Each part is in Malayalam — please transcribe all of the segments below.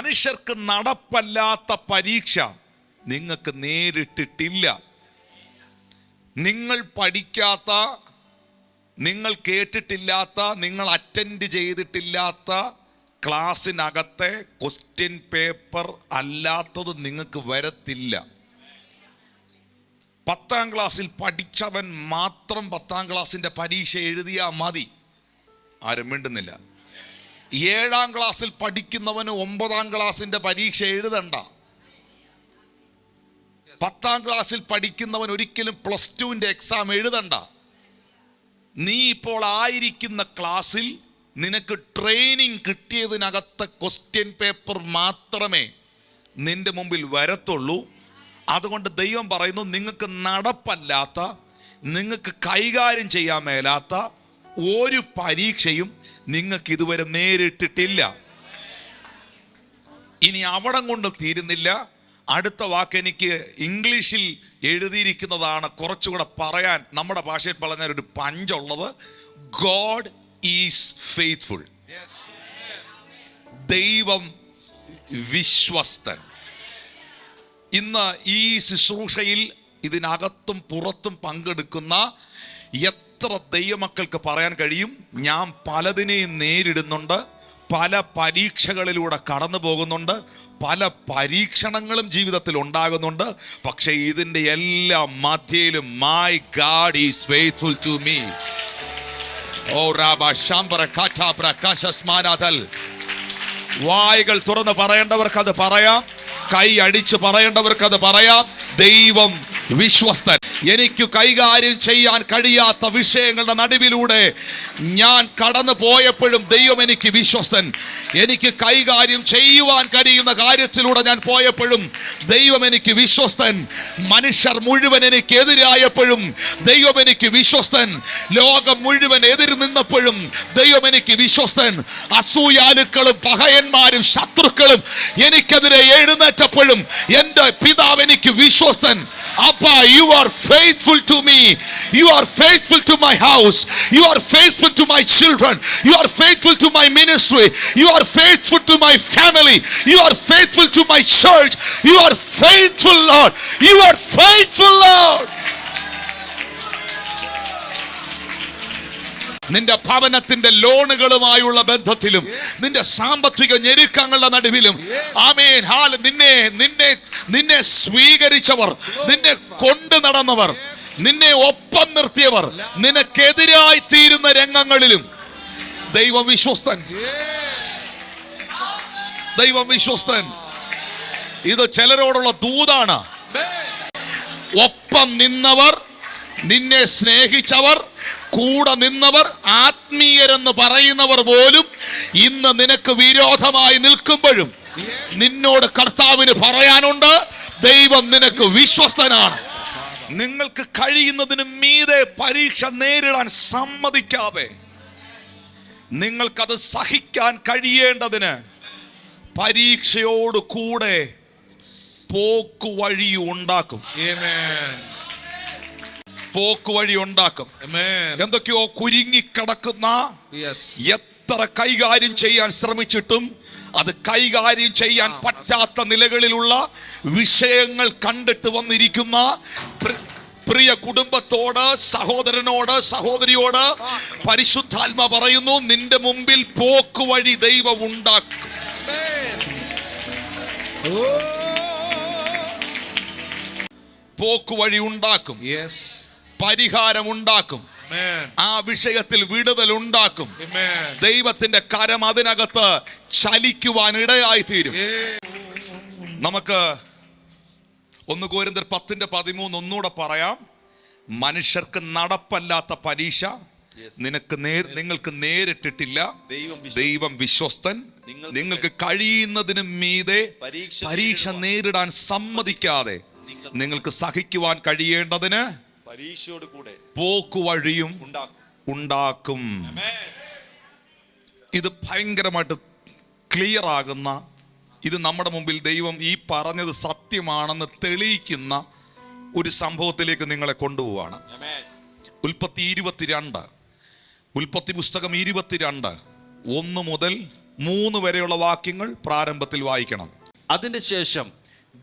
മനുഷ്യർക്ക് നടപ്പല്ലാത്ത പരീക്ഷ നിങ്ങൾക്ക് നേരിട്ടിട്ടില്ല. നിങ്ങൾ പഠിക്കാത്ത നിങ്ങൾ കേട്ടിട്ടില്ലാത്ത നിങ്ങൾ അറ്റൻഡ് ചെയ്തിട്ടില്ലാത്ത ക്ലാസ്സിനകത്തെ ക്വസ്റ്റ്യൻ പേപ്പർ അല്ലാത്തത് നിങ്ങൾക്ക് വരത്തില്ല. പത്താം ക്ലാസ്സിൽ പഠിച്ചവൻ മാത്രം പത്താം ക്ലാസ്സിന്റെ പരീക്ഷ എഴുതിയാൽ മതി. ആരും മിണ്ടുന്നില്ല. ഏഴാം ക്ലാസ്സിൽ പഠിക്കുന്നവന് ഒമ്പതാം ക്ലാസ്സിന്റെ പരീക്ഷ എഴുതണ്ട. പത്താം ക്ലാസ്സിൽ പഠിക്കുന്നവൻ ഒരിക്കലും പ്ലസ് ടുവിന്റെ എക്സാം എഴുതണ്ട. നീ ഇപ്പോൾ ആയിരിക്കുന്ന ക്ലാസ്സിൽ നിനക്ക് ട്രെയിനിങ് കിട്ടിയതിനകത്ത് ക്വസ്റ്റ്യൻ പേപ്പർ മാത്രമേ നിന്റെ മുമ്പിൽ വരത്തുള്ളൂ. അതുകൊണ്ട് ദൈവം പറയുന്നു നിങ്ങൾക്ക് നടപ്പല്ലാത്ത നിങ്ങൾക്ക് കൈകാര്യം ചെയ്യാൻ മേലാത്ത ഒരു പരീക്ഷയും നിങ്ങൾക്ക് ഇതുവരെ നേരിട്ടിട്ടില്ല. ഇനി അവിടം കൊണ്ടും തീരുന്നില്ല. അടുത്ത വാക്ക് എനിക്ക് ഇംഗ്ലീഷിൽ എഴുതിയിരിക്കുന്നതാണ് കുറച്ചുകൂടെ പറയാൻ. നമ്മുടെ ഭാഷയിൽ പറഞ്ഞ ഒരു പഞ്ചുള്ളത്. God is faithful. ദൈവം വിശ്വസ്തൻ. ഇന്ന് ഈ ശുശ്രൂഷയിൽ ഇതിനകത്തും പുറത്തും പങ്കെടുക്കുന്ന ദൈവമക്കൾക്ക് പറയാൻ കഴിയും? ഞാൻ പലതിനെയും നേരിടുന്നുണ്ട്. പല പരീക്ഷകളിലൂടെ കടന്നു പോകുന്നുണ്ട്. പല പരീക്ഷണങ്ങളും ജീവിതത്തിൽ ഉണ്ടാകുന്നുണ്ട്. പക്ഷേ ഇതിന്റെ എല്ലാ മധ്യയിലും my God is faithful to me oh റാബ ശാംബറ കാറ്റാബ്ര കാശസ്മാനാഥൽ വായകൾ തുറന്ന് പറയേണ്ടവർക്ക് അത് പറയാം. കൈ അടിച്ച് പറയേണ്ടവർക്ക് അത് പറയാം. ദൈവം വിശ്വസ്തൻ. എനിക്ക് കൈകാര്യം ചെയ്യാൻ കഴിയാത്ത വിഷയങ്ങളുടെ നടുവിലൂടെ ഞാൻ കടന്നു പോയപ്പോഴും ദൈവം എനിക്ക് വിശ്വസ്തൻ. എനിക്ക് കൈകാര്യം ചെയ്യുവാൻ കഴിയുന്ന കാര്യത്തിലൂടെ ഞാൻ പോയപ്പോഴും ദൈവം എനിക്ക് വിശ്വസ്തൻ. മനുഷ്യർ മുഴുവൻ എനിക്ക് എതിരായപ്പോഴും ദൈവം എനിക്ക് വിശ്വസ്തൻ. ലോകം മുഴുവൻ എതിർ നിന്നപ്പോഴും ദൈവം എനിക്ക് വിശ്വസ്തൻ. അസൂയാലുക്കളും പഹയന്മാരും ശത്രുക്കളും എനിക്കെതിരെ എഴുന്നേറ്റപ്പോഴും എന്റെ പിതാവ് എനിക്ക് വിശ്വസ്തൻ. അപ്പ you are faithful to me you are faithful to my house you are faithful to my children you are faithful to my ministry you are faithful to my family you are faithful to my church you are faithful lord you are faithful lord നിന്റെ ഭവനത്തിന്റെ ലോണുകളുമായുള്ള ബന്ധത്തിലും നിന്റെ സാമ്പത്തിക ഞെരുക്കങ്ങളുടെ നടുവിലും. ആമേൻ. ഹാൽ നിന്നെ നിന്നെ നിന്നെ സ്വീകരിച്ചവർ നിന്നെ കൊണ്ടു നടന്നവർ നിന്നെ ഒപ്പം നിർത്തിയവർ നിനക്കെതിരായി തീരുന്ന രംഗങ്ങളിലും. ദൈവം വിശ്വസ്തൻ. ദൈവം വിശ്വസ്തൻ. ഇത് ചിലരോടുള്ള ദൂതാണ്. ഒപ്പം നിന്നവർ നിന്നെ സ്നേഹിച്ചവർ കൂടെ നിന്നവർ ആത്മീയരെന്ന് പറയുന്നവർ പോലും ഇന്ന് നിനക്ക് വിരോധമായി നിൽക്കുമ്പോഴും നിന്നോട് കർത്താവിന് പറയാനുണ്ട് ദൈവം നിനക്ക് വിശ്വസ്തനാണ് നിങ്ങൾക്ക് കഴിയുന്നതിന് മീതെ പരീക്ഷ നേരിടാൻ സമ്മതിക്കാതെ നിങ്ങൾക്കത് സഹിക്കാൻ കഴിയേണ്ടതിന് പരീക്ഷയോട് കൂടെ പോക്കുവഴി ഉണ്ടാക്കും. പോക്കുവഴി ഉണ്ടാക്കും. എന്തൊക്കെയോ കുരുങ്ങിക്കിടക്കുന്ന. എത്ര കൈകാര്യം ചെയ്യാൻ ശ്രമിച്ചിട്ടും അത് കൈകാര്യം ചെയ്യാൻ പറ്റാത്ത നിലകളിലുള്ള വിഷയങ്ങൾ കണ്ടിട്ട് വന്നിരിക്കുന്ന പ്രിയ കുടുംബത്തോട് സഹോദരനോട് സഹോദരിയോട് പരിശുദ്ധാത്മ പറയുന്നു നിന്റെ മുമ്പിൽ പോക്ക് വഴി ദൈവം ഉണ്ടാക്കും പോക്ക് വഴി ഉണ്ടാക്കും Yes. പരിഹാരം ഉണ്ടാക്കും. ആ വിഷയത്തിൽ വിടുതൽ ഉണ്ടാക്കും. ദൈവത്തിന്റെ കരം അതിനകത്ത് ചലിക്കുവാൻ ഇടയായി തീരും. നമുക്ക് ഒന്ന് കോരിന്തർ പത്തിന്റെ പതിമൂന്ന് ഒന്നുകൂടെ പറയാം. മനുഷ്യർക്ക് നടപ്പല്ലാത്ത പരീക്ഷ. നിനക്ക് നേർ നിങ്ങൾക്ക് നേരിട്ടിട്ടില്ല. ദൈവം വിശ്വസ്തൻ. ദൈവം വിശ്വസ്തൻ. നിങ്ങൾക്ക് കഴിയുന്നതിനും മീതെ പരീക്ഷ നേരിടാൻ സമ്മതിക്കാതെ നിങ്ങൾക്ക് സഹിക്കുവാൻ കഴിയേണ്ടതിന് പരീക്ഷയോട് കൂടെ പോക്കുവഴിയും ഉണ്ടാക്കും. ഉണ്ടാക്കും. ഇത് ഭയങ്കരമായിട്ട് ക്ലിയർ ആകുന്ന ഇത് നമ്മുടെ മുമ്പിൽ ദൈവം ഈ പറഞ്ഞത് സത്യമാണെന്ന് തെളിയിക്കുന്ന ഒരു സംഭവത്തിലേക്ക് നിങ്ങളെ കൊണ്ടുപോവാണ്. ഉൽപ്പത്തി ഇരുപത്തിരണ്ട് ഉൽപ്പത്തി പുസ്തകം ഇരുപത്തിരണ്ട് ഒന്ന് മുതൽ മൂന്ന് വരെയുള്ള വാക്യങ്ങൾ പ്രാരംഭത്തിൽ വായിക്കണം. അതിന്റെ ശേഷം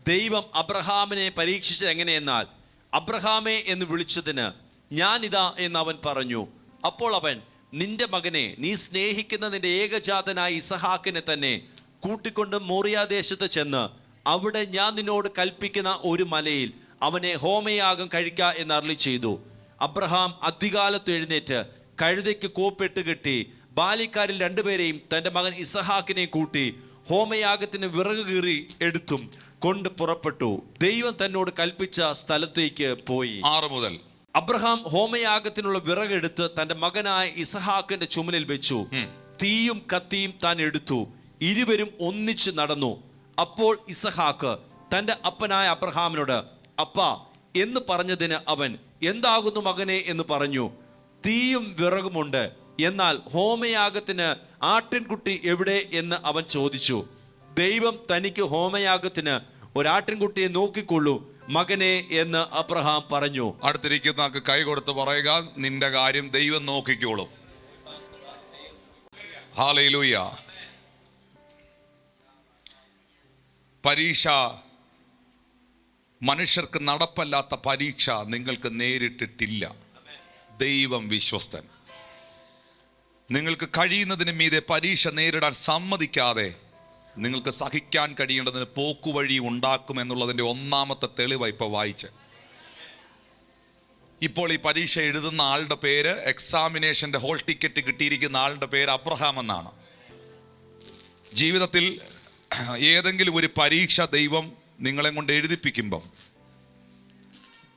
ദൈവം അബ്രഹാമിനെ പരീക്ഷിച്ചത് എങ്ങനെയെന്നാൽ അബ്രഹാമെ എന്ന് വിളിച്ചതിന് ഞാനിതാ എന്ന് അവൻ പറഞ്ഞു. അപ്പോൾ അവൻ നിന്റെ മകനെ നീ സ്നേഹിക്കുന്ന നിന്റെ ഏകജാതനായ ഇസഹാക്കിനെ തന്നെ കൂട്ടിക്കൊണ്ട് മോറിയാദേശത്ത് ചെന്ന് അവിടെ ഞാൻ നിന്നോട് കൽപ്പിക്കുന്ന ഒരു മലയിൽ അവനെ ഹോമയാഗം കഴിക്ക എന്ന് അരളി ചെയ്തു. അബ്രഹാം അധികാലത്ത് എഴുന്നേറ്റ് കഴുതയ്ക്ക് കോപ്പിട്ട് കെട്ടി ബാലിക്കാരിൽ രണ്ടുപേരെയും തന്റെ മകൻ ഇസഹാക്കിനെ കൂട്ടി ഹോമയാഗത്തിന് വിറക് കീറി എടുത്തും കൊണ്ട് പുറപ്പെട്ടു. ദൈവം തന്നോട് കൽപ്പിച്ച സ്ഥലത്തേക്ക് പോയി. ആറ് മുതൽ. അബ്രഹാം ഹോമയാഗത്തിനുള്ള വിറകെടുത്ത് തന്റെ മകനായ ഇസഹാക്കിന്റെ ചുമലിൽ വെച്ചു. തീയും കത്തിയും താൻ എടുത്തു. ഇരുവരും ഒന്നിച്ച് നടന്നു. അപ്പോൾ ഇസഹാക്ക് തന്റെ അപ്പനായ അബ്രഹാമിനോട് അപ്പ എന്ന് പറഞ്ഞതിന് അവൻ എന്താകുന്നു മകനെ? എന്ന് പറഞ്ഞു. തീയും വിറകുമുണ്ട്. എന്നാൽ ഹോമയാഗത്തിന് ആട്ടിൻകുട്ടി എവിടെ? എന്ന് അവൻ ചോദിച്ചു. ദൈവം തനിക്ക് ഹോമയാഗത്തിന് ഒരാട്ടിൻകുട്ടിയെ നോക്കിക്കൊള്ളൂ മകനെ എന്ന് അബ്രഹാം പറഞ്ഞു. അടുത്തിരിക്കുന്ന കൈ കൊടുത്ത് പറയുക നിന്റെ കാര്യം ദൈവം നോക്കിക്കോളും. ഹാലയിലൂയ പരീക്ഷ. മനുഷ്യർക്ക് നടപ്പല്ലാത്ത പരീക്ഷ നിങ്ങൾക്ക് നേരിട്ടിട്ടില്ല. ദൈവം വിശ്വസ്തൻ. നിങ്ങൾക്ക് കഴിയുന്നതിന് മീതെ പരീക്ഷ നേരിടാൻ സമ്മതിക്കാതെ നിങ്ങൾക്ക് സഹിക്കാൻ കഴിയേണ്ടതിന് പോക്കുവഴി ഉണ്ടാക്കും എന്നുള്ളതിന്റെ ഒന്നാമത്തെ തെളിവ് ഇപ്പോൾ വായിച്ച് ഇപ്പോൾ ഈ പരീക്ഷ എഴുതുന്ന ആളുടെ പേര് എക്സാമിനേഷന്റെ ഹോൾ ടിക്കറ്റ് കിട്ടിയിരിക്കുന്ന ആളുടെ പേര് അബ്രഹാം എന്നാണ്. ജീവിതത്തിൽ ഏതെങ്കിലും ഒരു പരീക്ഷ ദൈവം നിങ്ങളെ കൊണ്ട് എഴുതിപ്പിക്കുമ്പം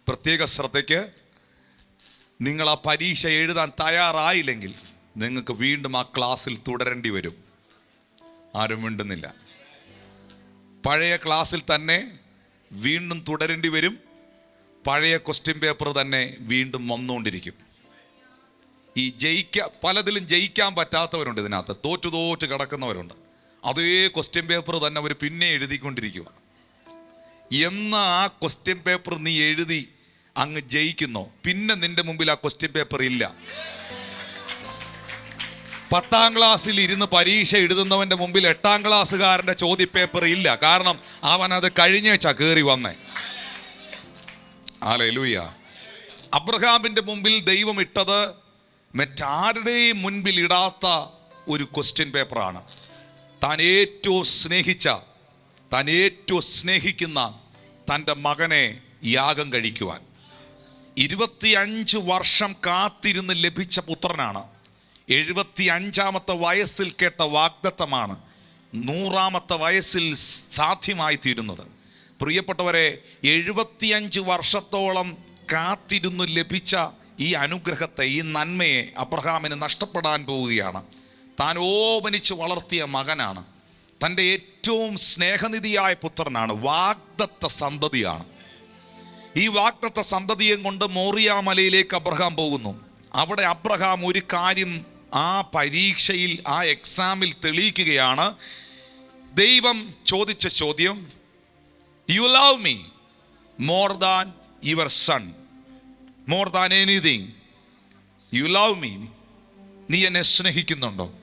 പ്രത്യേക ശ്രദ്ധയ്ക്ക് നിങ്ങൾ ആ പരീക്ഷ എഴുതാൻ തയ്യാറായില്ലെങ്കിൽ നിങ്ങൾക്ക് വീണ്ടും ആ ക്ലാസ്സിൽ തുടരേണ്ടി വരും. ആരും മിണ്ടുന്നില്ല. പഴയ ക്ലാസ്സിൽ തന്നെ വീണ്ടും തുടരേണ്ടി വരും. പഴയ ക്വസ്റ്റ്യൻ പേപ്പർ തന്നെ വീണ്ടും വന്നുകൊണ്ടിരിക്കും. ഈ ജയിക്ക പലതിലും ജയിക്കാൻ പറ്റാത്തവരുണ്ട് ഇതിനകത്ത്. തോറ്റു തോറ്റ് കിടക്കുന്നവരുണ്ട്. അതേ ക്വസ്റ്റ്യൻ പേപ്പർ തന്നെ അവർ പിന്നെ എഴുതിക്കൊണ്ടിരിക്കുക എന്ന് ആ ക്വസ്റ്റ്യൻ പേപ്പർ നീ എഴുതി അങ്ങ് ജയിക്കുന്നോ? പിന്നെ നിന്റെ മുമ്പിൽ ആ ക്വസ്റ്റ്യൻ പേപ്പർ ഇല്ല. പത്താം ക്ലാസ്സിൽ ഇരുന്ന് പരീക്ഷ എഴുതുന്നവന്റെ മുമ്പിൽ എട്ടാം ക്ലാസ്സുകാരന്റെ ചോദ്യപേപ്പർ ഇല്ല. കാരണം അവൻ അത് കഴിഞ്ഞേച്ച കയറി വന്നേ. ആലൂയ അബ്രഹാമിന്റെ മുമ്പിൽ ദൈവം ഇട്ടത് മറ്റാരുടെയും മുൻപിൽ ഇടാത്ത ഒരു ക്വസ്റ്റ്യൻ പേപ്പറാണ് താൻ ഏറ്റവും സ്നേഹിച്ച താൻ ഏറ്റവും സ്നേഹിക്കുന്ന തന്റെ മകനെ യാഗം കഴിക്കുവാൻ. ഇരുപത്തിയഞ്ച് വർഷം കാത്തിരുന്ന് ലഭിച്ച പുത്രനാണ്. എഴുപത്തി അഞ്ചാമത്തെ വയസ്സിൽ കേട്ട വാഗ്ദത്തമാണ് നൂറാമത്തെ വയസ്സിൽ സാധ്യമായി തീരുന്നത്. പ്രിയപ്പെട്ടവരെ എഴുപത്തിയഞ്ച് വർഷത്തോളം കാത്തിരുന്നു ലഭിച്ച ഈ അനുഗ്രഹത്തെ ഈ നന്മയെ അബ്രഹാമിന് നഷ്ടപ്പെടാൻ പോവുകയാണ്. താൻ ഓപനിച്ച് വളർത്തിയ മകനാണ്. തന്റെ ഏറ്റവും സ്നേഹനിധിയായ പുത്രനാണ്. വാഗ്ദത്ത സന്തതിയാണ്. ഈ വാഗ്ദത്ത സന്തതിയും കൊണ്ട് മോറിയാമലയിലേക്ക് അബ്രഹാം പോകുന്നു. അവിടെ അബ്രഹാം ഒരു കാര്യം ആ പരീക്ഷയിൽ ആ എക്സാമിൽ തെളിയിക്കുകയാണ് ദൈവം ചോദിച്ച ചോദ്യം you love me more than your son more than anything you love me നീ എന്നെ സ്നേഹിക്കുന്നുണ്ടോ?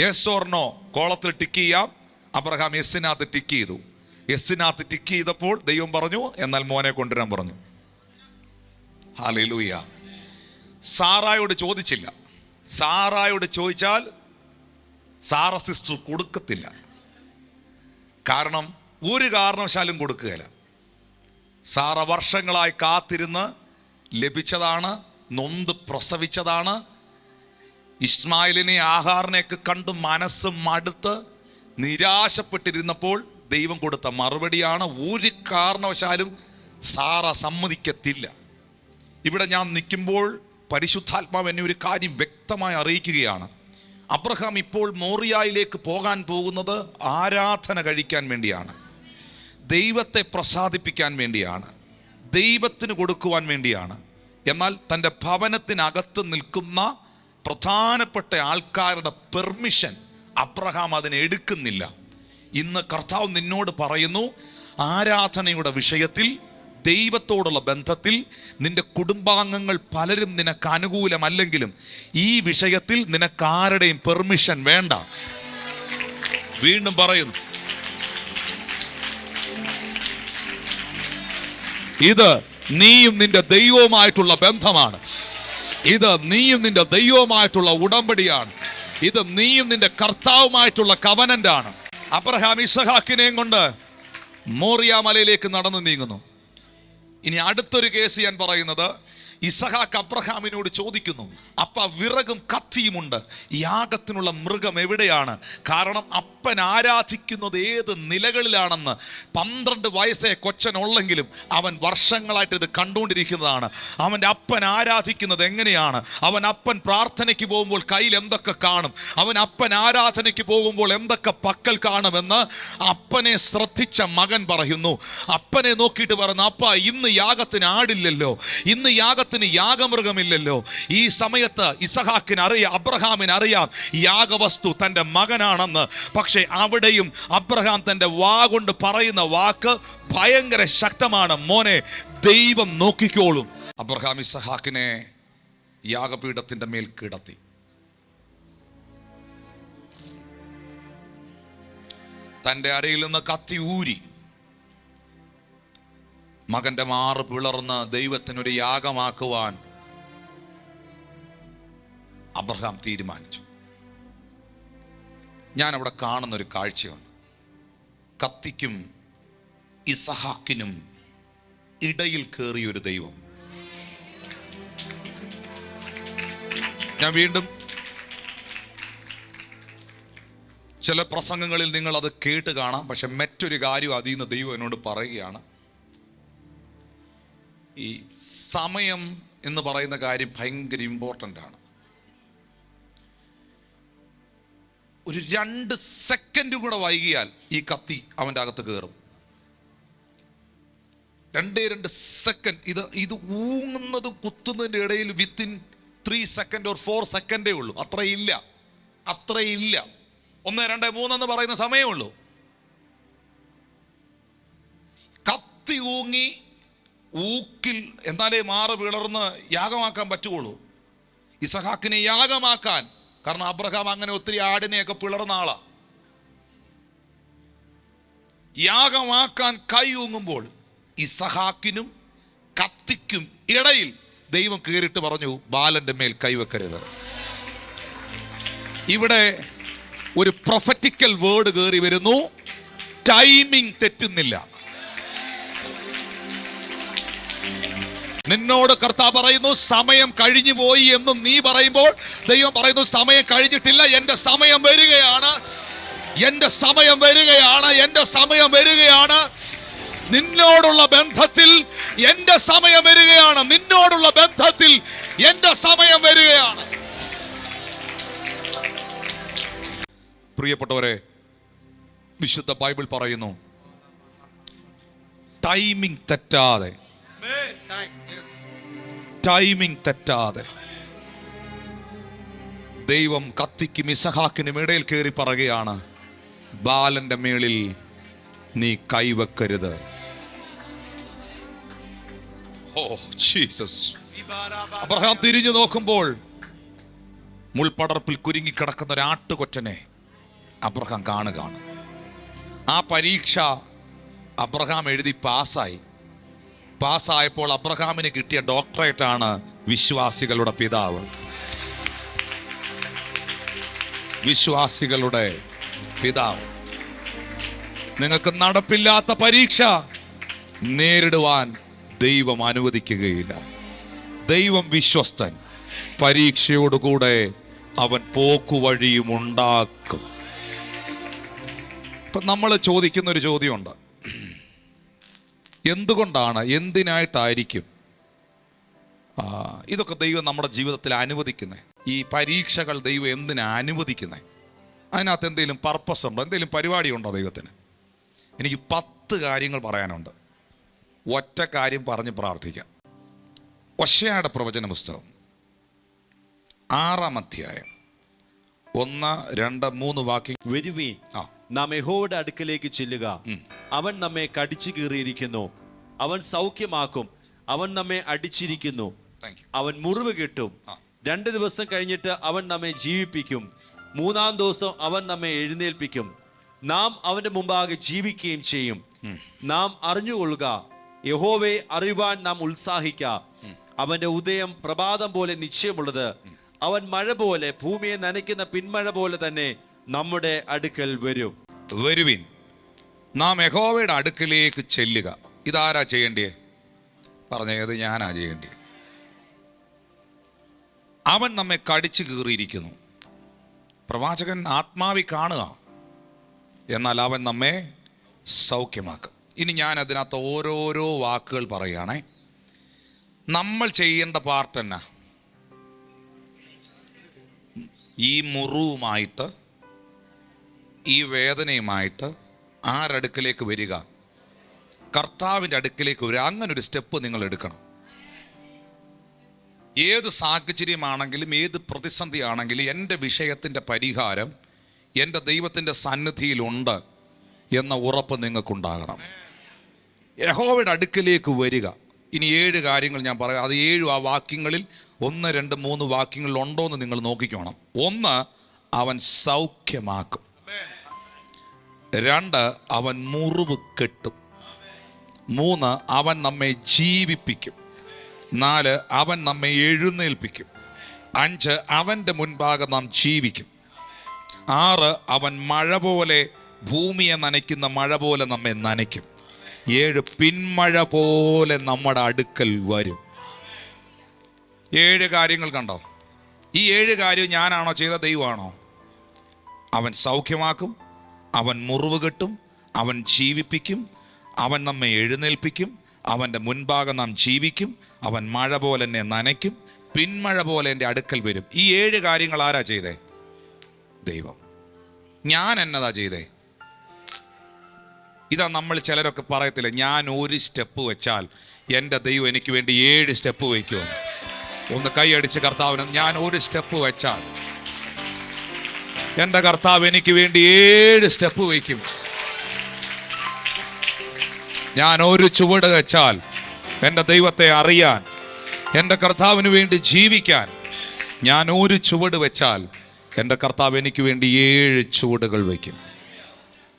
യെസ് ഓർ നോ കോളത്തിൽ ടിക്ക് ചെയ്യാം. അബ്രഹാം എസ്സിനകത്ത് ടിക്ക് ചെയ്തു. എസ്സിനകത്ത് ടിക്ക് ചെയ്തപ്പോൾ ദൈവം പറഞ്ഞു എന്നാൽ മോനെ കൊണ്ടുവരാൻ പറഞ്ഞു. ഹാലൂയ സാറായോട് ചോദിച്ചില്ല. സാറായോട് ചോദിച്ചാൽ സാറ സിസ്റ്റർ കൊടുക്കത്തില്ല. കാരണം ഒരു കാരണവശാലും കൊടുക്കുകയില്ല. സാറ വർഷങ്ങളായി കാത്തിരുന്ന് ലഭിച്ചതാണ് നൊന്ത് പ്രസവിച്ചതാണ്. ഇസ്മായിലിനെ ആഹാറിനെയൊക്കെ കണ്ട് മനസ്സ് മടുത്ത് നിരാശപ്പെട്ടിരുന്നപ്പോൾ ദൈവം കൊടുത്ത മറുപടിയാണ് ഒരു കാരണവശാലും സാറ സമ്മതിക്കത്തില്ല. ഇവിടെ ഞാൻ നിൽക്കുമ്പോൾ പരിശുദ്ധാത്മാവ് എന്നെ ഒരു കാര്യം വ്യക്തമായി അറിയിക്കുകയാണ്. അബ്രഹാം ഇപ്പോൾ മോറിയായിലേക്ക് പോകാൻ പോകുന്നത് ആരാധന കഴിക്കാൻ വേണ്ടിയാണ്. ദൈവത്തെ പ്രസാദിപ്പിക്കാൻ വേണ്ടിയാണ്. ദൈവത്തിന് കൊടുക്കുവാൻ വേണ്ടിയാണ്. എന്നാൽ തന്റെ ഭവനത്തിനകത്ത് നിൽക്കുന്ന പ്രധാനപ്പെട്ട ആൾക്കാരുടെ പെർമിഷൻ അബ്രഹാം അതിനെ എടുക്കുന്നില്ല. ഇന്ന് കർത്താവ് നിന്നോട് പറയുന്നു ആരാധനയുടെ വിഷയത്തിൽ ദൈവത്തോടുള്ള ബന്ധത്തിൽ നിന്റെ കുടുംബാംഗങ്ങൾ പലരും നിനക്ക് അനുകൂലമല്ലെങ്കിലും ഈ വിഷയത്തിൽ നിനക്കാരുടെയും പെർമിഷൻ വേണ്ട. വീണ്ടും പറയുന്നു. ഇത് നീയും നിന്റെ ദൈവവുമായിട്ടുള്ള ബന്ധമാണ്. ഇത് നീയും നിന്റെ ദൈവവുമായിട്ടുള്ള ഉടമ്പടിയാണ്. ഇത് നീയും നിന്റെ കർത്താവുമായിട്ടുള്ള കവനന്റാണ് അബ്രഹാം ഇസഹാക്കിനെയും കൊണ്ട് മോറിയ മലയിലേക്ക് നടന്നു നീങ്ങുന്നു. ഇനി അടുത്തൊരു കേസ് ഞാൻ പറയുന്നത്. ഇസഹാക്ക് അബ്രഹാമിനോട് ചോദിക്കുന്നു അപ്പ വിറകും കത്തിയുമുണ്ട്. യാഗത്തിനുള്ള മൃഗം എവിടെയാണ്? കാരണം അപ്പൻ ആരാധിക്കുന്നത് ഏത് നിലകളിലാണെന്ന് പന്ത്രണ്ട് വയസ്സേ കൊച്ചനുള്ളെങ്കിലും അവൻ വർഷങ്ങളായിട്ട് ഇത് കണ്ടുകൊണ്ടിരിക്കുന്നതാണ്. അവന്റെ അപ്പൻ ആരാധിക്കുന്നത് എങ്ങനെയാണ്? അവൻ അപ്പൻ പ്രാർത്ഥനയ്ക്ക് പോകുമ്പോൾ കയ്യിൽ എന്തൊക്കെ കാണും? അവൻ അപ്പൻ ആരാധനയ്ക്ക് പോകുമ്പോൾ എന്തൊക്കെ പക്കൽ കാണുമെന്ന് അപ്പനെ ശ്രദ്ധിച്ച മകൻ പറയുന്നു. അപ്പനെ നോക്കിയിട്ട് പറയുന്നു അപ്പ ഇന്ന് യാഗത്തിന് ആടില്ലല്ലോ. ഇന്ന് യാഗത്തിന് യാഗമൃഗമില്ലല്ലോ. ഈ സമയത്ത് ഇസഹാക്കിന് അറിയാം അബ്രഹാമിന് അറിയാം യാഗവസ്തു തന്റെ മകനാണെന്ന്. പക്ഷേ അവിടെയും അബ്രഹാം തന്റെ വാ കൊണ്ട് പറയുന്ന വാക്ക് ഭയങ്കര ശക്തമാണ്. മോനെ ദൈവം നോക്കിക്കോളും. അബ്രഹാം ഇസഹാക്കിനെ യാഗപീഠത്തിന്റെ മേൽ കിടത്തി. തന്റെ അരയിൽ നിന്ന് കത്തി ഊരി. മകന്റെ മാറ് പിളർന്ന് ദൈവത്തിനൊരു യാഗമാക്കുവാൻ അബ്രഹാം തീരുമാനിച്ചു. ഞാൻ അവിടെ കാണുന്ന ഒരു കാഴ്ചയുണ്ട്. കത്തിക്കും ഇസഹാക്കിനും ഇടയിൽ കയറിയൊരു ദൈവം. ഞാൻ വീണ്ടും ചില പ്രസംഗങ്ങളിൽ നിങ്ങൾ അത് കേട്ട് കാണാം പക്ഷെ മറ്റൊരു കാര്യം അതിൽ നിന്ന് ദൈവം എന്നോട് പറയുകയാണ്. ഈ സമയം എന്ന് പറയുന്ന കാര്യം ഭയങ്കര ഇമ്പോർട്ടന്റ് ആണ്. ഒരു രണ്ട് സെക്കൻഡ് കൂടെ വൈകിയാൽ ഈ കത്തി അവന്റെ അകത്ത് കയറും രണ്ടേ രണ്ട് സെക്കൻഡ് ഇത് ഇത് ഊങ്ങുന്നത് കുത്തുന്നതിന്റെ ഇടയിൽ within three second or four സെക്കൻഡേ ഉള്ളൂ. അത്രയില്ല. അത്രയില്ല. ഒന്ന് രണ്ട് മൂന്നെന്ന് പറയുന്ന സമയമുള്ളൂ കത്തി ഊങ്ങി ഊക്കിൽ എന്നാലേ മാറ് പിളർന്ന് യാഗമാക്കാൻ പറ്റുകയുള്ളൂ. ഇസഹാക്കിനെ യാഗമാക്കാൻ. കാരണം അബ്രഹാം അങ്ങനെ ഒത്തിരി ആടിനെയൊക്കെ പിളർന്ന ആളാ. യാഗമാക്കാൻ കൈ ഊങ്ങുമ്പോൾ ഇസഹാക്കിനും കത്തിക്കും ഇടയിൽ ദൈവം കയറിയിട്ട് പറഞ്ഞു ബാലന്റെ മേൽ കൈവെക്കരുത് ഇവിടെ ഒരു പ്രൊഫറ്റിക്കൽ വേർഡ് കയറി വരുന്നു. ടൈമിംഗ് തെറ്റുന്നില്ല. നിന്നോട് കർത്താവ് പറയുന്നു സമയം കഴിഞ്ഞു പോയി എന്ന് നീ പറയുമ്പോൾ ദൈവം പറയുന്നു സമയം കഴിഞ്ഞിട്ടില്ല എന്റെ സമയം വരികയാണ്. എന്റെ സമയം വരികയാണ് എന്റെ സമയം വരികയാണ്. നിന്നോടുള്ള ബന്ധത്തിൽ എന്റെ സമയം വരികയാണ്. നിന്നോടുള്ള ബന്ധത്തിൽ എന്റെ സമയം വരികയാണ്. പ്രിയപ്പെട്ടവരെ വിശുദ്ധ ബൈബിൾ പറയുന്നു ടൈമിംഗ് തെറ്റാതെ. ടൈമിംഗ് തെറ്റാതെ. ദൈവം കത്തിക്കും ഇസഹാക്കിനും ഇടയിൽ കയറി പറയുകയാണ് ബാലന്റെ മേളിൽ നീ കൈവക്കരുത്. Oh Jesus. അബ്രഹാം തിരിഞ്ഞു നോക്കുമ്പോൾ മുൾപടർപ്പിൽ കുരുങ്ങിക്കിടക്കുന്ന ഒരു ആട്ടുകൊറ്റനെ അബ്രഹാം കാണുകയാണ്. ആ പരീക്ഷ അബ്രഹാം എഴുതി പാസ്സായി. പാസ്സായപ്പോൾ അബ്രഹാമിന് കിട്ടിയ ഡോക്ടറേറ്റ് ആണ് വിശ്വാസികളുടെ പിതാവ്. വിശ്വാസികളുടെ പിതാവ്. നിങ്ങൾക്ക് നടപ്പില്ലാത്ത പരീക്ഷ നേരിടുവാൻ ദൈവം അനുവദിക്കുകയില്ല. ദൈവം വിശ്വസ്തൻ. പരീക്ഷയോടുകൂടെ അവൻ പോക്കുവഴിയും ഉണ്ടാക്കും. ഇപ്പം നമ്മൾ ചോദിക്കുന്ന ഒരു ചോദ്യമുണ്ട്. എന്തുകൊണ്ടാണ്? എന്തിനായിട്ടായിരിക്കും? ഇതൊക്കെ ദൈവം നമ്മുടെ ജീവിതത്തിൽ അനുവദിക്കുന്നത് ഈ പരീക്ഷകൾ ദൈവം എന്തിനാ അനുവദിക്കുന്നത് അതിനകത്ത് എന്തെങ്കിലും പർപ്പസ് ഉണ്ടോ? എന്തെങ്കിലും പരിപാടി ഉണ്ടോ ദൈവത്തിന്? എനിക്ക് പത്ത് കാര്യങ്ങൾ പറയാനുണ്ട്. ഒറ്റ കാര്യം പറഞ്ഞ് പ്രാർത്ഥിക്കാം. ഒശയുടെ പ്രവചന പുസ്തകം ആറാം അധ്യായം. ഒന്ന് രണ്ട് മൂന്ന് വാക്യം വരുവീൻ. ആ. നാം യഹോവയുടെ അടുക്കലേക്ക് ചെല്ലുക. അവൻ നമ്മെ കടിച്ചു കീറിയിരിക്കുന്നു. അവൻ സൗഖ്യമാക്കും. അവൻ നമ്മെ അടിച്ചിരിക്കുന്നു. അവൻ മുറിവ് കിട്ടും. രണ്ട് ദിവസം കഴിഞ്ഞിട്ട് അവൻ നമ്മെ ജീവിപ്പിക്കും. മൂന്നാം ദിവസം അവൻ നമ്മെ എഴുന്നേൽപ്പിക്കും. നാം അവന്റെ മുമ്പാകെ ജീവിക്കുകയും ചെയ്യും. നാം അറിഞ്ഞുകൊള്ളുക. യഹോവയെ അറിയുവാൻ നാം ഉത്സാഹിക്ക. അവന്റെ ഉദയം പ്രഭാതം പോലെ നിശ്ചയമുള്ളത്. അവൻ മഴ പോലെ ഭൂമിയെ നനയ്ക്കുന്ന പിന്മഴ പോലെ തന്നെ നമ്മുടെ അടുക്കൽ വരും. വരുവിൻ. നാം യഹോവയുടെ അടുക്കലേക്ക് ചെല്ലുക. ഇതാരാ ചെയ്യേണ്ടിയേ? പറഞ്ഞത് ഞാനാ ചെയ്യേണ്ടിയേ. അവൻ നമ്മെ കടിച്ചു കീറിയിരിക്കുന്നു. പ്രവാചകൻ ആത്മാവി കാണുക. എന്നാൽ അവൻ നമ്മെ സൗഖ്യമാക്കും. ഇനി ഞാൻ അതിനകത്ത് ഓരോരോ വാക്കുകൾ പറയുകയാണേ. നമ്മൾ ചെയ്യേണ്ട പാർട്ട് എന്നാ? ഈ മുറിവുമായിട്ട് ഈ വേദനയുമായിട്ട് ആരടുക്കിലേക്ക് വരിക? കർത്താവിന്റെ അടുക്കിലേക്ക് വരിക. അങ്ങനെ ഒരു സ്റ്റെപ്പ് നിങ്ങൾ എടുക്കണം ഏത് സാഹചര്യമാണെങ്കിലും ഏത് പ്രതിസന്ധിയാണെങ്കിലും എന്റെ വിഷയത്തിന്റെ പരിഹാരം എന്റെ ദൈവത്തിന്റെ സന്നിധിയിലുണ്ട് എന്ന ഉറപ്പ് നിങ്ങൾക്കുണ്ടാകണം. യഹോവയുടെ അടുക്കിലേക്ക് വരിക. ഇനി ഏഴ് കാര്യങ്ങൾ ഞാൻ പറയാം. അത് ഏഴു ആ വാക്യങ്ങളിൽ ഒന്ന് രണ്ട് മൂന്ന് വാക്യങ്ങളിൽ ഉണ്ടോ എന്ന് നിങ്ങൾ നോക്കിക്കോണം. ഒന്ന് അവൻ സൗഖ്യമാക്കും. രണ്ട് അവൻ മുറിവ് കെട്ടും. മൂന്ന് അവൻ നമ്മെ ജീവിപ്പിക്കും. നാല് അവൻ നമ്മെ എഴുന്നേൽപ്പിക്കും. അഞ്ച് അവന്റെ മുൻപാകെ നാം ജീവിക്കും. ആറ് അവൻ മഴ പോലെ ഭൂമിയെ നനയ്ക്കുന്ന മഴ പോലെ നമ്മെ നനയ്ക്കും. ഏഴ് പിന്മഴ പോലെ നമ്മുടെ അടുക്കൽ വരും. ഏഴ് കാര്യങ്ങൾ കണ്ടോ? ഈ ഏഴ് കാര്യം ഞാനാണോ ചെയ്ത ദൈവമാണോ? അവൻ സൗഖ്യമാക്കും അവൻ മുറിവ് കെട്ടും അവൻ ജീവിപ്പിക്കും അവൻ നമ്മെ എഴുന്നേൽപ്പിക്കും അവന്റെ മുൻഭാഗം നാം ജീവിക്കും അവൻ മഴ പോലെ എന്നെ നനയ്ക്കും പിന്മഴ പോലെ എന്റെ അടുക്കൽ വരും. ഈ ഏഴ് കാര്യങ്ങൾ ആരാ ചെയ്തേ? ദൈവം. ഞാൻ എന്നതാ ചെയ്തേ? ഇതാ നമ്മൾ ചിലരൊക്കെ പറയത്തില്ല ഞാൻ ഒരു സ്റ്റെപ്പ് വെച്ചാൽ എന്റെ ദൈവം എനിക്ക് വേണ്ടി ഏഴ് സ്റ്റെപ്പ് വയ്ക്കുമെന്ന്. ഒന്ന് കൈയടിച്ച് കർത്താവിനും ഞാൻ ഒരു സ്റ്റെപ്പ് വെച്ചാൽ എന്റെ കർത്താവ് എനിക്ക് വേണ്ടി ഏഴ് സ്റ്റെപ്പ് വയ്ക്കും. ഞാൻ ഒരു ചുവട് വെച്ചാൽ എന്റെ ദൈവത്തെ അറിയാൻ എന്റെ കർത്താവിന് വേണ്ടി ജീവിക്കാൻ ഞാൻ ഒരു ചുവട് വെച്ചാൽ എന്റെ കർത്താവ് എനിക്ക് വേണ്ടി ഏഴ് ചുവടുകൾ വയ്ക്കും.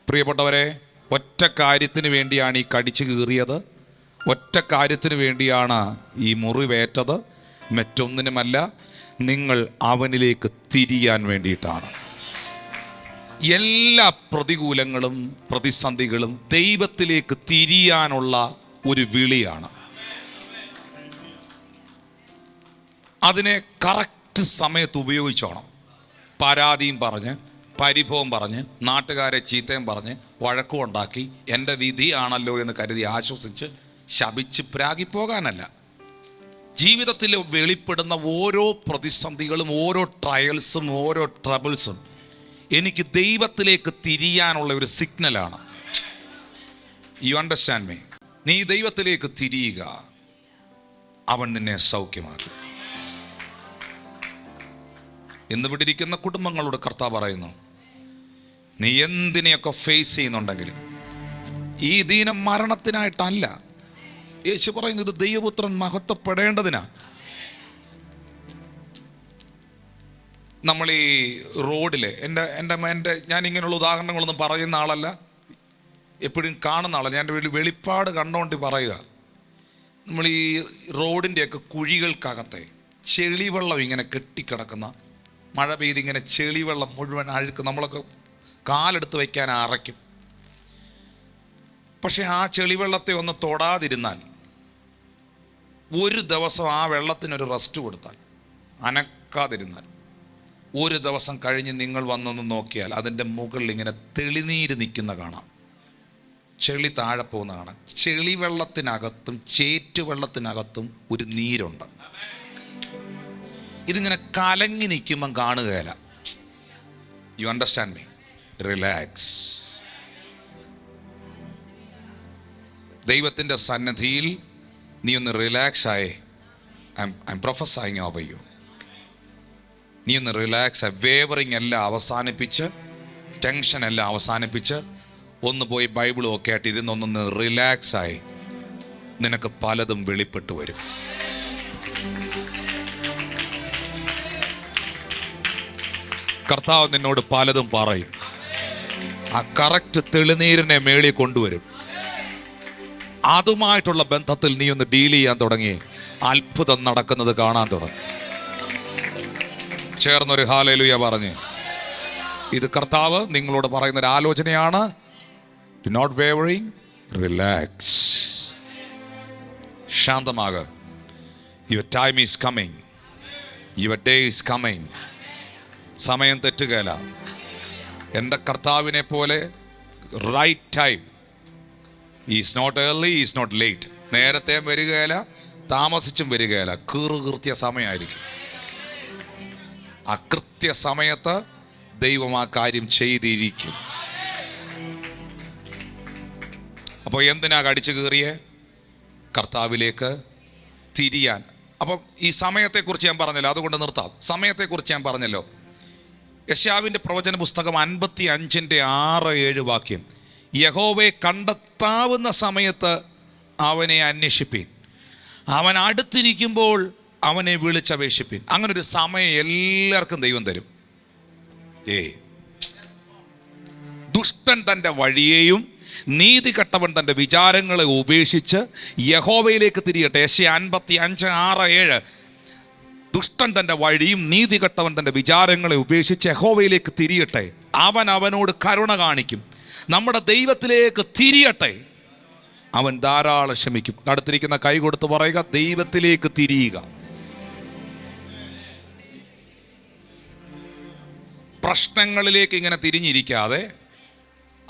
പ്രിയപ്പെട്ടവരെ ഒറ്റ കാര്യത്തിന് വേണ്ടിയാണ് ഈ കടിച്ചു കീറിയത്. ഒറ്റ കാര്യത്തിന് വേണ്ടിയാണ് ഈ മുറിവേറ്റത്. മറ്റൊന്നിനുമല്ല നിങ്ങൾ അവനിലേക്ക് തിരിയാൻ വേണ്ടിയിട്ടാണ്. എല്ലാ പ്രതികൂലങ്ങളും പ്രതിസന്ധികളും ദൈവത്തിലേക്ക് തിരിയാനുള്ള ഒരു വിളിയാണ്. അതിനെ കറക്റ്റ് സമയത്ത് ഉപയോഗിച്ചോണം. പരാതിയും പറഞ്ഞ് പരിഭവം പറഞ്ഞ് നാട്ടുകാരെ ചീത്തയും പറഞ്ഞ് വഴക്കും ഉണ്ടാക്കി എന്റെ വിധിയാണല്ലോ എന്ന് കരുതി ആശ്വസിച്ച് ശപിച്ച് പ്രാഗിപ്പോകാനല്ല. ജീവിതത്തിൽ വെളിപ്പെടുന്ന ഓരോ പ്രതിസന്ധികളും ഓരോ ട്രയൽസും ഓരോ ട്രബിൾസും എനിക്ക് ദൈവത്തിലേക്ക് തിരിയാനുള്ള ഒരു സിഗ്നലാണ്. യു അണ്ടർസ്റ്റാൻഡ് മീ നീ ദൈവത്തിലേക്ക് തിരിയുക അവൻ നിന്നെ സൗഖ്യമാക്കും. ഇന്ന് ഇവിടെ ഇരിക്കുന്ന കുടുംബങ്ങളോട് കർത്താവ് പറയുന്നു നീ എന്തിനെയൊക്കെ ഫേസ് ചെയ്യുന്നുണ്ടെങ്കിലും ഈ ദീനം മരണത്തിനായിട്ടല്ല. യേശു പറയുന്നത് ദൈവപുത്രൻ മഹത്വപ്പെടേണ്ടതിനാ. നമ്മൾ ഈ റോഡിൽ എന്റെ എന്റെ എന്റെ ഞാൻ ഇങ്ങനെയുള്ള ഉദാഹരണങ്ങളൊന്നും പറയുന്ന ആളല്ല. എപ്പോഴും കാണുന്ന ആളല്ല. ഞാൻ ഒരു വെളിപ്പാട് കണ്ടുകൊണ്ട് പറയുക. നമ്മൾ ഈ റോഡിന്റെയൊക്കെ കുഴികൾക്കകത്തെ ചെളിവെള്ളം ഇങ്ങനെ കെട്ടിക്കിടക്കുന്ന മഴ പെയ്ത് ഇങ്ങനെ ചെളിവെള്ളം മുഴുവൻ അഴുക്ക് നമ്മളൊക്കെ കാലെടുത്ത് വയ്ക്കാൻ അറയ്ക്കും. പക്ഷേ ആ ചെളിവെള്ളത്തെ ഒന്ന് തൊടാതിരുന്നാൽ ഒരു ദിവസം ആ വെള്ളത്തിനൊരു റെസ്റ്റ് കൊടുത്താൽ അനക്കാതിരുന്നാൽ ഒരു ദിവസം കഴിഞ്ഞ് നിങ്ങൾ വന്നൊന്ന് നോക്കിയാൽ അതിന്റെ മുകളിൽ ഇങ്ങനെ തെളിനീര് നിൽക്കുന്ന കാണാം. ചെളി താഴെ പോകുന്ന കാണാം. ചെളി വെള്ളത്തിനകത്തും ചേറ്റുവെള്ളത്തിനകത്തും ഒരു നീരുണ്ട്. ഇതിങ്ങനെ കലങ്ങി നിൽക്കുമ്പം കാണുകയില്ല യു അണ്ടർസ്റ്റാൻഡ് മീ റിലാക്സ് ദൈവത്തിന്റെ സന്നദ്ധിയിൽ നീ ഒന്ന് റിലാക്സ് ആയേ. I I'm prophesying over you നീ ഒന്ന് റിലാക്സ് വേവറിങ് എല്ലാം അവസാനിപ്പിച്ച് ടെൻഷൻ എല്ലാം അവസാനിപ്പിച്ച് ഒന്ന് പോയി ബൈബിളും ഒക്കെ ആയിട്ട് റിലാക്സ് ആയി. നിനക്ക് പലതും വെളിപ്പെട്ടു വരും. കർത്താവ് നിന്നോട് പലതും പറയും. ആ കറക്റ്റ് തെളിനീരിനെ മേളി കൊണ്ടുവരും. അതുമായിട്ടുള്ള ബന്ധത്തിൽ നീ ഒന്ന് ഡീൽ ചെയ്യാൻ തുടങ്ങി. അത്ഭുതം നടക്കുന്നത് കാണാൻ തുടങ്ങി. ചേർന്നൊരു ഹാലലുയ പറഞ്ഞ്. ഇത് കർത്താവ് നിങ്ങളോട് പറയുന്ന ഒരു ആലോചനയാണ്. Do not wavering relax ശാന്തമാക. Your time is coming your day is coming സമയം തെറ്റുകയല്ല എന്റെ കർത്താവിനെ പോലെ right time is not early is not late നേരത്തെ വരികയല്ല താമസിച്ചും വരികയില്ല കീറുകൃത്യ സമയമായിരിക്കും. ആ കൃത്യസമയത്ത് ദൈവം ആ കാര്യം ചെയ്തിരിക്കും. അപ്പോൾ എന്തിനാ കടിച്ചു കീറിയേ? കർത്താവിലേക്ക് തിരിയാൻ. അപ്പം ഈ സമയത്തെക്കുറിച്ച് ഞാൻ പറഞ്ഞല്ലോ അതുകൊണ്ട് നിർത്താം. സമയത്തെക്കുറിച്ച് ഞാൻ പറഞ്ഞല്ലോ. യശാവിന്റെ പ്രവചന പുസ്തകം അൻപത്തി അഞ്ചിന്റെ ആറ് ഏഴ് വാക്യം. യഹോവയെ കണ്ടെത്താവുന്ന സമയത്ത് അവനെ അന്വേഷിപ്പീൻ. അവൻ അടുത്തിരിക്കുമ്പോൾ അവനെ വിളിച്ചപേക്ഷിപ്പിൻ. അങ്ങനെ ഒരു സമയം എല്ലാവർക്കും ദൈവം തരും. ഏ. ദുഷ്ടൻ തന്റെ വഴിയെയും നീതി കെട്ടവൻ തന്റെ വിചാരങ്ങളെ ഉപേക്ഷിച്ച് യഹോവയിലേക്ക് തിരിയട്ടെ. എസ് അൻപത്തി അഞ്ച് ആറ് ഏഴ്. ദുഷ്ടൻ തന്റെ വഴിയും നീതി കെട്ടവൻ തന്റെ വിചാരങ്ങളെ ഉപേക്ഷിച്ച് യഹോവയിലേക്ക് തിരിയട്ടെ. അവൻ അവനോട് കരുണ കാണിക്കും. നമ്മുടെ ദൈവത്തിലേക്ക് തിരിയട്ടെ. അവൻ ധാരാളം ക്ഷമിക്കും. അടുത്തിരിക്കുന്ന കൈ കൊടുത്ത് പറയുക ദൈവത്തിലേക്ക് തിരിയുക. പ്രശ്നങ്ങളിലേക്ക് ഇങ്ങനെ തിരിഞ്ഞിരിക്കാതെ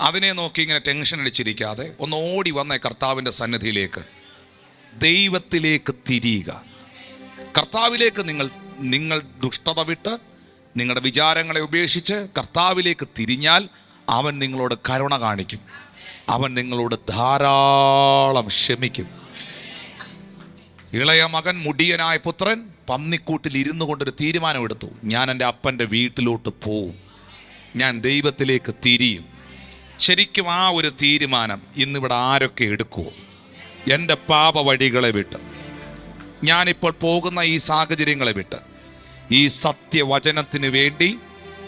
അതിനെ നോക്കി ഇങ്ങനെ ടെൻഷൻ അടിച്ചിരിക്കാതെ ഒന്ന് ഓടി വന്ന കർത്താവിന്റെ സന്നിധിയിലേക്ക്. ദൈവത്തിലേക്ക് തിരിയുക. കർത്താവിലേക്ക് നിങ്ങൾ നിങ്ങൾ ദുഷ്ടത വിട്ട് നിങ്ങളുടെ വിചാരങ്ങളെ ഉപേക്ഷിച്ച് കർത്താവിലേക്ക് തിരിഞ്ഞാൽ അവൻ നിങ്ങളോട് കരുണ കാണിക്കും. അവൻ നിങ്ങളോട് ധാരാളം ക്ഷമിക്കും. ഇളയ മകൻ മുടിയനായ പുത്രൻ പന്നിക്കൂട്ടിൽ ഇരുന്നു കൊണ്ടൊരു തീരുമാനമെടുത്തു. ഞാൻ എന്റെ അപ്പന്റെ വീട്ടിലോട്ട് പോവും. ഞാൻ ദൈവത്തിലേക്ക് തിരിയും. ശരിക്കും ആ ഒരു തീരുമാനം ഇന്നിവിടെ ആരൊക്കെ എടുക്കുമോ എന്റെ പാപ വഴികളെ വിട്ട്. ഞാനിപ്പോൾ പോകുന്ന ഈ സാഹചര്യങ്ങളെ വിട്ട്. ഈ സത്യവചനത്തിന് വേണ്ടി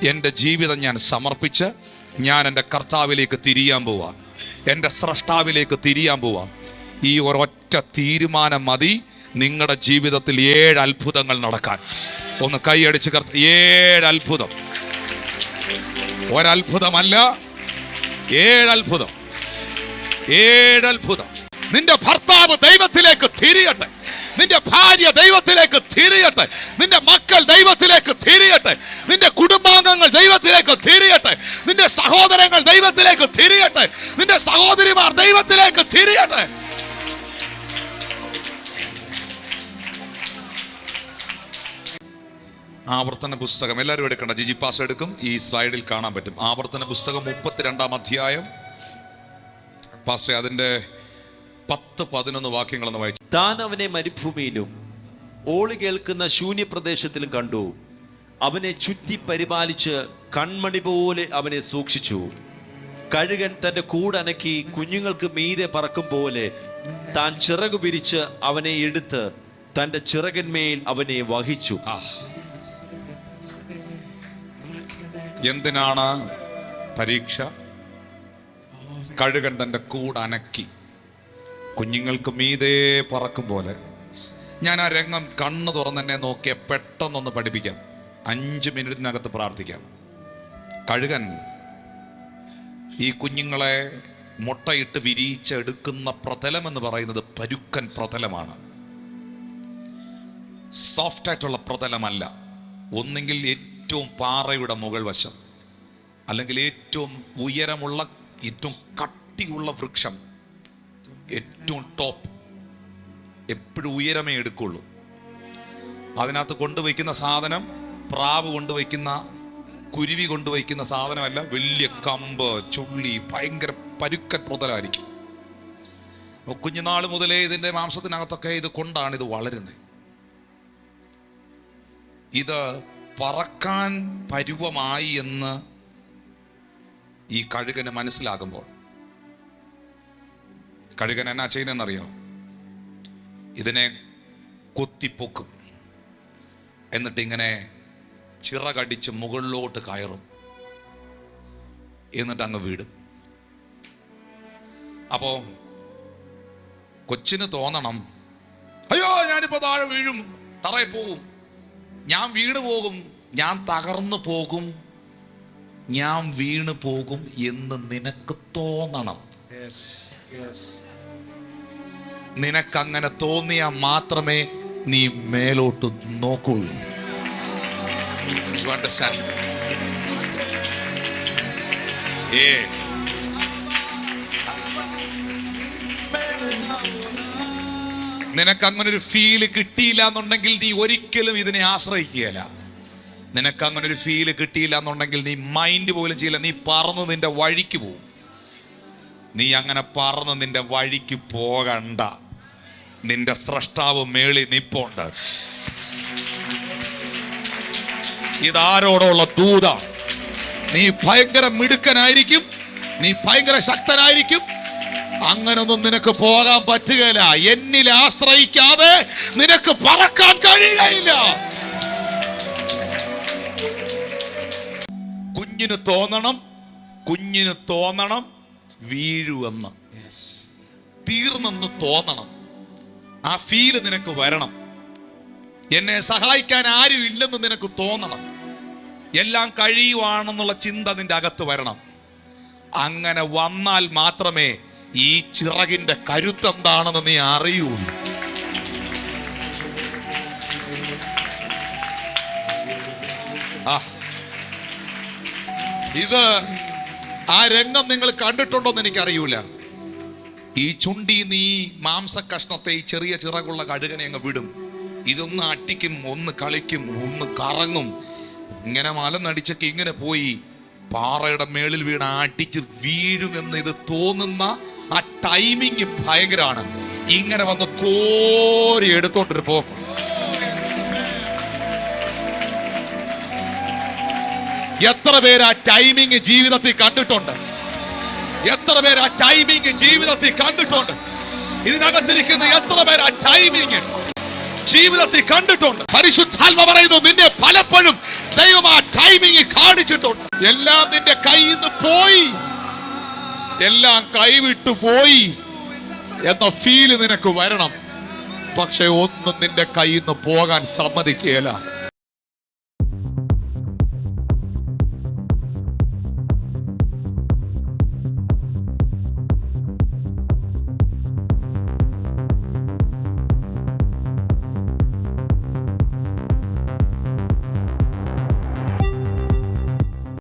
എന്റെ ജീവിതം ഞാൻ സമർപ്പിച്ച് ഞാൻ എന്റെ കർത്താവിലേക്ക് തിരിയാൻ പോവാം. എന്റെ സ്രഷ്ടാവിലേക്ക് തിരിയാൻ പോവാം. ഈ ഒരൊറ്റ തീരുമാനം മതി. നിങ്ങളുടെ ജീവിതത്തിൽ ഏഴ് അത്ഭുതങ്ങൾ നടക്കാൻ. ഒന്ന് കൈയടിച്ച് കർത്ത ഏഴ് അത്ഭുതം. ഒരത്ഭുതമല്ല ഏഴ് അത്ഭുതം. ഏഴ് അത്ഭുതം. നിന്റെ ഭർത്താവ് ദൈവത്തിലേക്ക് തിരിയട്ടെ. നിന്റെ ഭാര്യ ദൈവത്തിലേക്ക് തിരിയട്ടെ. നിന്റെ മക്കൾ ദൈവത്തിലേക്ക് തിരിയട്ടെ. നിന്റെ കുടുംബാംഗങ്ങൾ ദൈവത്തിലേക്ക് തിരിയട്ടെ. നിന്റെ സഹോദരങ്ങൾ ദൈവത്തിലേക്ക് തിരിയട്ടെ. നിന്റെ സഹോദരിമാർ ദൈവത്തിലേക്ക് തിരിയട്ടെ. ആവർത്തന പുസ്തകം. എല്ലാവരും എടുക്കണ്ട. ജിജി പാസ് എടുക്കും. ഈ സ്ലൈഡിൽ കാണാൻ പറ്റും. ആവർത്തന പുസ്തകം മുപ്പത്തിരണ്ടാം അധ്യായം. പാസ്റ്റേ അതിന്റെ പത്ത് പതിനൊന്ന് വാക്യങ്ങളൊന്ന് വായിച്ചു. താൻ അവനെ മരുഭൂമിയിലും ഓളി കേൾക്കുന്ന ശൂന്യപ്രദേശത്തിലും കണ്ടു. അവനെ ചുറ്റി പരിപാലിച്ച് കൺമണി പോലെ അവനെ സൂക്ഷിച്ചു. കഴുകൻ തന്റെ കൂടനക്കി കുഞ്ഞുങ്ങൾക്ക് മീതെ പറക്കും പോലെ താൻ ചിറകു പിരിച്ച് അവനെ എടുത്ത് തന്റെ ചിറകന്മേൽ അവനെ വഹിച്ചു. എന്തിനാണ് പരീക്ഷ? കഴുകൻ തന്റെ കൂടനക്കി കുഞ്ഞുങ്ങൾക്ക് മീതേ പറക്കും പോലെ. ഞാൻ ആ രംഗം കണ്ണ് തുറന്നെന്നെ നോക്കിയ പെട്ടെന്നൊന്ന് പഠിപ്പിക്കാം. അഞ്ച് മിനിറ്റിനകത്ത് പ്രാർത്ഥിക്കാം. കഴുകൻ ഈ കുഞ്ഞുങ്ങളെ മുട്ടയിട്ട് വിരിയിച്ചെടുക്കുന്ന പ്രതലം എന്ന് പറയുന്നത് പരുക്കൻ പ്രതലമാണ്. സോഫ്റ്റ് ആയിട്ടുള്ള പ്രതലമല്ല. ഒന്നെങ്കിൽ ഏറ്റവും പാറയുടെ മുകൾ വശം അല്ലെങ്കിൽ ഏറ്റവും ഉയരമുള്ള ഏറ്റവും കട്ടിയുള്ള വൃക്ഷം ഏറ്റവും ടോപ്പ് എപ്പോഴും ഉയരമേ എടുക്കുള്ളൂ. അതിനകത്ത് കൊണ്ടുവയ്ക്കുന്ന സാധനം പ്രാവ് കൊണ്ടുവയ്ക്കുന്ന കുരുവി കൊണ്ടുവയ്ക്കുന്ന സാധനമല്ല വലിയ കമ്പ് ചുള്ളി ഭയങ്കര പരുക്കൻ മുതലായിരിക്കും. കുഞ്ഞുനാൾ മുതലേ ഇതിന്റെ മാംസത്തിനകത്തൊക്കെ ഇത് കൊണ്ടാണ് ഇത് വളരുന്നത്. ഇത് പറക്കാൻ പരുവമായി എന്ന് ഈ കഴുകന് മനസ്സിലാകുമ്പോൾ. കഴുകൻ എന്നാ ചെയ്യുന്നതെന്നറിയോ? ഇതിനെ കൊത്തിപ്പൊക്കും. എന്നിട്ടിങ്ങനെ ചിറകടിച്ച് മുകളിലോട്ട് കയറും. എന്നിട്ട് അങ്ങ് വീടും. അപ്പോ കൊച്ചിന് തോന്നണം അയ്യോ ഞാനിപ്പോ താഴെ വീഴും തറയിൽ പോകും ഞാൻ വീണ് പോകും ഞാൻ തകർന്നു പോകും ഞാൻ വീണ് പോകും എന്ന് നിനക്ക് തോന്നണം. നിനക്കങ്ങനെ തോന്നിയാൽ മാത്രമേ നീ മേലോട്ട് നോക്കുള്ളൂ? ഏ നിനക്ക് അങ്ങനെ ഒരു ഫീൽ കിട്ടിയില്ല എന്നുണ്ടെങ്കിൽ നീ ഒരിക്കലും ഇതിനെ ആശ്രയിക്കുകയില്ല. നിനക്ക് അങ്ങനെ ഒരു ഫീൽ കിട്ടിയില്ല എന്നുണ്ടെങ്കിൽ നീ മൈൻഡ് പോലും ചെയ്യില്ല. നീ പറന്ന് നിന്റെ വഴിക്ക് പോകും നീ അങ്ങനെ പറന്ന് നിന്റെ വഴിക്ക് പോകണ്ട. നിന്റെ സ്രഷ്ടാവ് മേളി നിപ്പുണ്ട്. ഇതാരോടുള്ള ദൂത നീ ഭയങ്കര മിടുക്കനായിരിക്കും. നീ ഭയങ്കര ശക്തനായിരിക്കും. അങ്ങനൊന്നും നിനക്ക് പോകാൻ പറ്റുകയില്ല. എന്നിൽ ആശ്രയിക്കാതെ നിനക്ക് പറക്കാൻ കഴിയുകയില്ല. കുഞ്ഞിന് തോന്നണം കുഞ്ഞിന് തോന്നണം വീഴുവെന്ന്. തീർന്നെന്ന് തോന്നണം. ആ ഫീൽ നിനക്ക് വരണം. എന്നെ സഹായിക്കാൻ ആരും ഇല്ലെന്ന് നിനക്ക് തോന്നണം. എല്ലാം കഴിയുവാണെന്നുള്ള ചിന്ത നിന്റെ അകത്ത് വരണം. അങ്ങനെ വന്നാൽ മാത്രമേ ഈ ചിറകിന്റെ കരുത്ത് കരുത്തെന്താണെന്ന് നീ അറിയൂ ഇത് ആ രംഗം നിങ്ങൾ കണ്ടിട്ടുണ്ടോ എന്ന് എനിക്കറിയൂല. ഈ ചുണ്ടി നീ മാംസ കഷ്ണത്തെ ഈ ചെറിയ ചിറകുള്ള കഴുകനെ അങ്ങ് വിടും. ഇതൊന്ന് അട്ടിക്കും ഒന്ന് കളിക്കും ഒന്ന് കറങ്ങും. ഇങ്ങനെ മലനടിച്ചൊക്കെ ഇങ്ങനെ പോയി പാറയുടെ മേളിൽ വീണ് അടിച്ച് വീഴുമെന്ന് ഇത് തോന്നുന്ന ആ ടൈമിങ് ഭയങ്കരമാണ്. ഇങ്ങനെ വന്ന് കോരി എടുത്തോണ്ടൊരു പോക്കും എത്ര പേര് ആ ടൈമിങ് ജീവിതത്തിൽ കണ്ടിട്ടുണ്ട്? എത്ര പേര് ആ ടൈമിങ് ജീവിതത്തിൽ കണ്ടിട്ടുണ്ട്? ഇതിനകത്തിരിക്കുന്ന എത്ര പേര് ആ ടൈമിങ് ജീവിതത്തിൽ കണ്ടിട്ടുണ്ട്? പരിശുദ്ധാത്മ പറയുന്നു നിന്നെ പലപ്പോഴും ദൈവം ആ ടൈമിങ് കാണിച്ചിട്ടുണ്ട്. എല്ലാം നിന്റെ കയ്യിൽ നിന്ന് പോയി. എല്ലാം കൈവിട്ടു പോയി എന്ന ഫീൽ നിനക്ക് വരണം. പക്ഷെ ഒന്നും നിന്റെ കയ്യിൽ നിന്ന് പോകാൻ സമ്മതിക്കുകയില്ല.